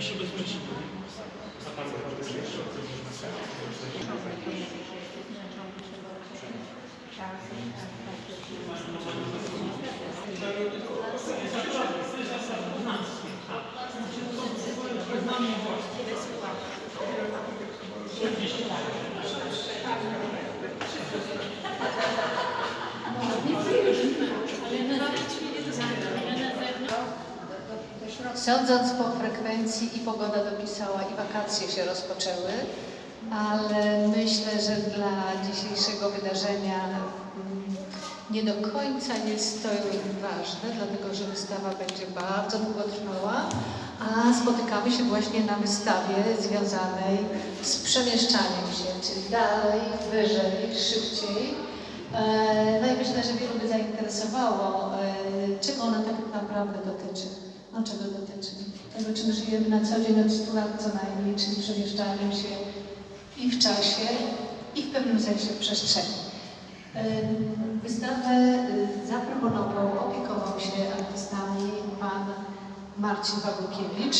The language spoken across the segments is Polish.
mi się bezpiecznie. Sądząc po frekwencji i pogoda dopisała i wakacje się rozpoczęły, ale myślę, że dla dzisiejszego wydarzenia mm, nie do końca jest to ważne, dlatego że wystawa będzie bardzo długo trwała, a spotykamy się właśnie na wystawie związanej z przemieszczaniem się, czyli dalej, wyżej, szybciej. E, No i myślę, że wielu by zainteresowało, e, czego ona tak naprawdę dotyczy. No czego dotyczy? Tego, czym żyjemy na co dzień od 100 lat co najmniej, czyli przemieszczaniem się i w czasie, i w pewnym sensie w przestrzeni. Wystawę y, zaproponował, opiekował się artystami pan Marcin Pawłukiewicz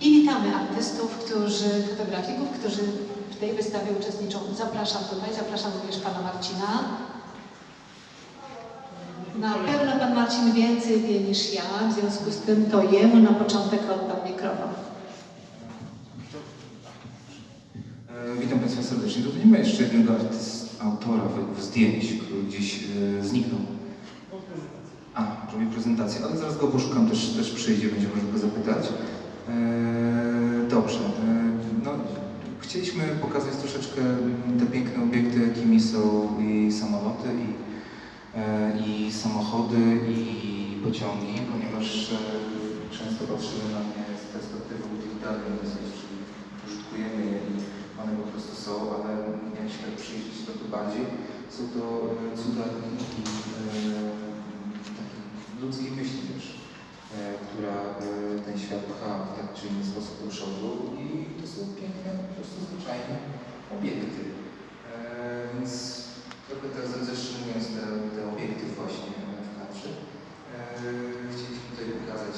i witamy artystów, którzy, fotografików, którzy w tej wystawie uczestniczą. Zapraszam tutaj, zapraszam również pana Marcina. Na pewno pan Marcin więcej wie niż ja, w związku z tym to jemu na początek oddam mikrofon. E, Witam Państwa serdecznie. Tu nie ma jeszcze jednego artyst, autora zdjęć, który gdzieś e, zniknął. A, robi prezentację, ale zaraz go poszukam, też, też przyjdzie, będzie można go zapytać. E, dobrze. E, no, chcieliśmy pokazać troszeczkę te piękne obiekty, jakimi są i samoloty, i, i samochody, i pociągi, ponieważ e, często patrzymy na nie z perspektywy utylitarnej, dosyć, czyli użytkujemy je i one po prostu są, ale jak się tak przyjrzeć trochę bardziej, są to e, cuda techniki, e, ludzkiej myśli też, e, która e, ten świat pcha w tak czy inny sposób do przodu i to są piękne, po prostu zwyczajne obiekty. E, Więc trochę tak zatrzymując te, te obiekty właśnie w kadrze, e, chcieliśmy tutaj pokazać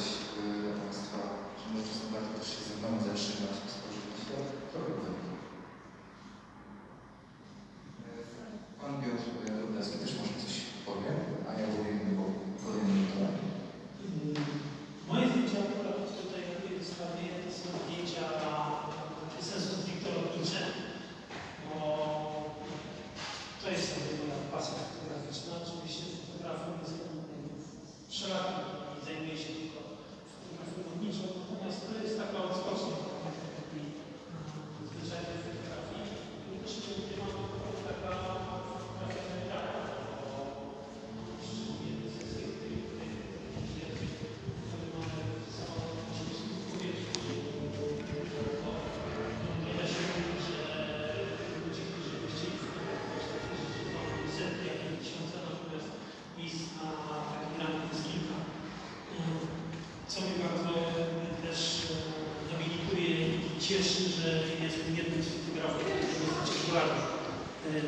cieszy, że jestem jednym z fotografów, którzy dosyć regularnie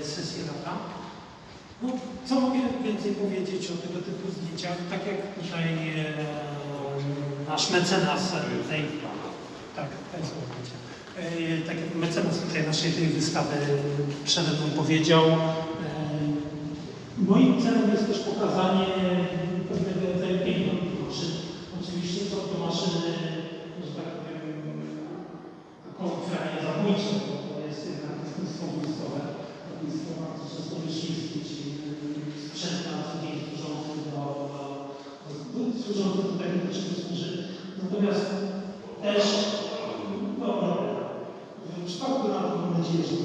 sesję lata. No, co mogę więcej powiedzieć o tego typu zdjęciach? Tak jak tutaj e, nasz mecenas e, tej, tak, to jest zdjęcie. E, tak jak mecenas tutaj naszej tej wystawy przede mną powiedział, e, moim celem jest też pokazanie pewnego rodzaju piękna tych maszyn. Oczywiście są to maszyny, że tak powiem, zabójcze, bo to jest jednak lotnictwo wojskowe, lotnictwo bardzo często myśliwskie, czyli sprzęt na co dzień służący do, do, służący do tego, do czego służy. Natomiast też dobro. W przypadku na to mam nadzieję, że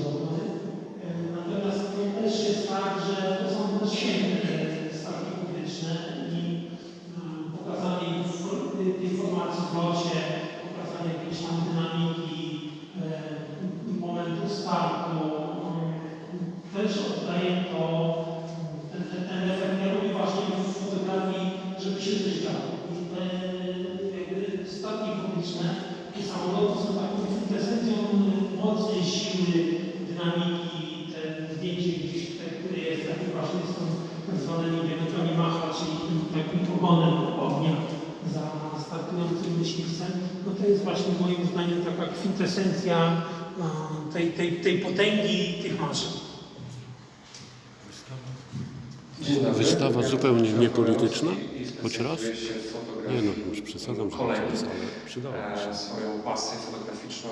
ogonem ognia za startującym myśliwcem, no to jest właśnie moim zdaniem taka kwintesencja e, tej, tej, tej potęgi tych maszyn. Wystawa zupełnie niepolityczna, choć raz? Nie no, już przesadzam, że Kolejny. przydałoby się. E, Swoją pasję fotograficzną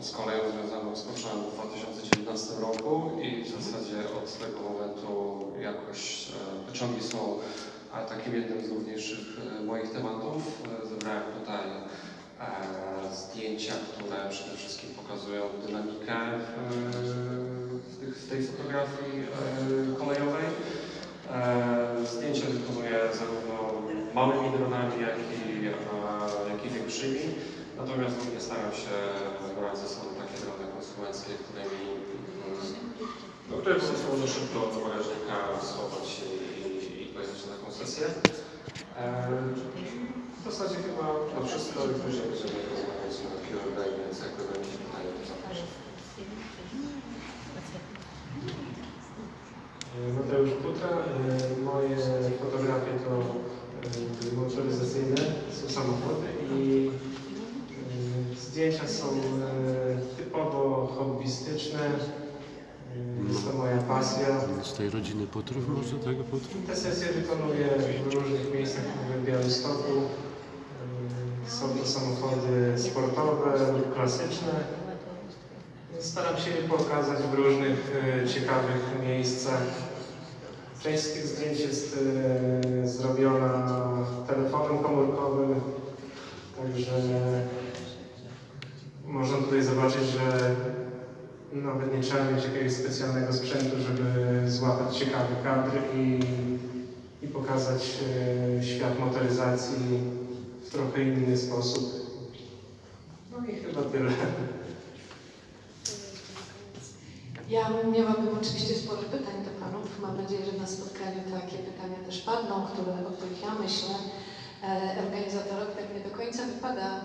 z koleją związaną rozpocząłem w 2019 roku i w zasadzie od tego momentu jakoś e, pociągi są e, takim jednym z główniejszych e, moich tematów. E, Zebrałem tutaj e, zdjęcia, które przede wszystkim pokazują dynamikę w, tej fotografii kolejowej. Zdjęcia wykonuję zarówno małymi dronami, jak i, jak i większymi. Natomiast głównie staram się brać ze sobą takie drony konsumenckie, którymi mm, no, które po prostu można szybko do bagażnika schować pojechać E, W zasadzie chyba to wszystko i później będziemy rozmawiać na Q&A, więc jak będą. Mateusz Kuta. E, Moje fotografie to motoryzacyjne, są samochody i zdjęcia są e, typowo hobbystyczne. Jest to moja pasja. Z tej rodziny Potrów może tego Potrów? Te sesje wykonuję w różnych miejscach w Białymstoku. Są to samochody sportowe lub klasyczne. Staram się je pokazać w różnych e, ciekawych miejscach. Część z tych zdjęć jest e, zrobiona telefonem komórkowym, także można tutaj zobaczyć, że nawet nie trzeba mieć jakiegoś specjalnego sprzętu, żeby złapać ciekawy kadr i, i pokazać e, świat motoryzacji w trochę inny sposób. No i chyba tyle. Ja miałabym oczywiście sporo pytań do Panów. Mam nadzieję, że na spotkaniu takie pytania też padną, które, o których ja myślę. E, Organizatorowi tak nie do końca wypada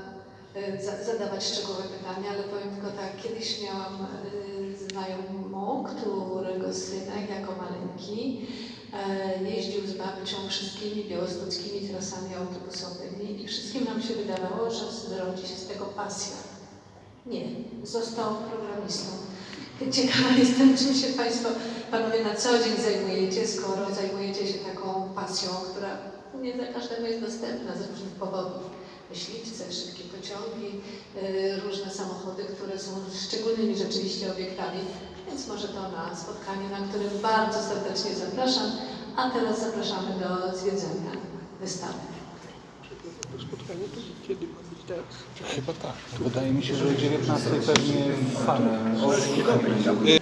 zadawać szczegółowe pytania, ale powiem tylko tak, kiedyś miałam e, znajomą, którego synek jako maleńki e, jeździł z babcią wszystkimi białostockimi trasami autobusowymi i wszystkim nam się wydawało, że zrodzi się z tego pasja. Nie, został programistą. Ciekawa jestem, czym się Państwo, Panowie na co dzień zajmujecie, skoro zajmujecie się taką pasją, która nie za każdemu jest dostępna z różnych powodów. Myśliwce, szybkie pociągi, yy, różne samochody, które są szczególnymi rzeczywiście obiektami. Więc może to na spotkanie, na którym bardzo serdecznie zapraszam. A teraz zapraszamy do zwiedzenia wystawy. Chyba tak. Wydaje mi się, że o 19 pewnie fany.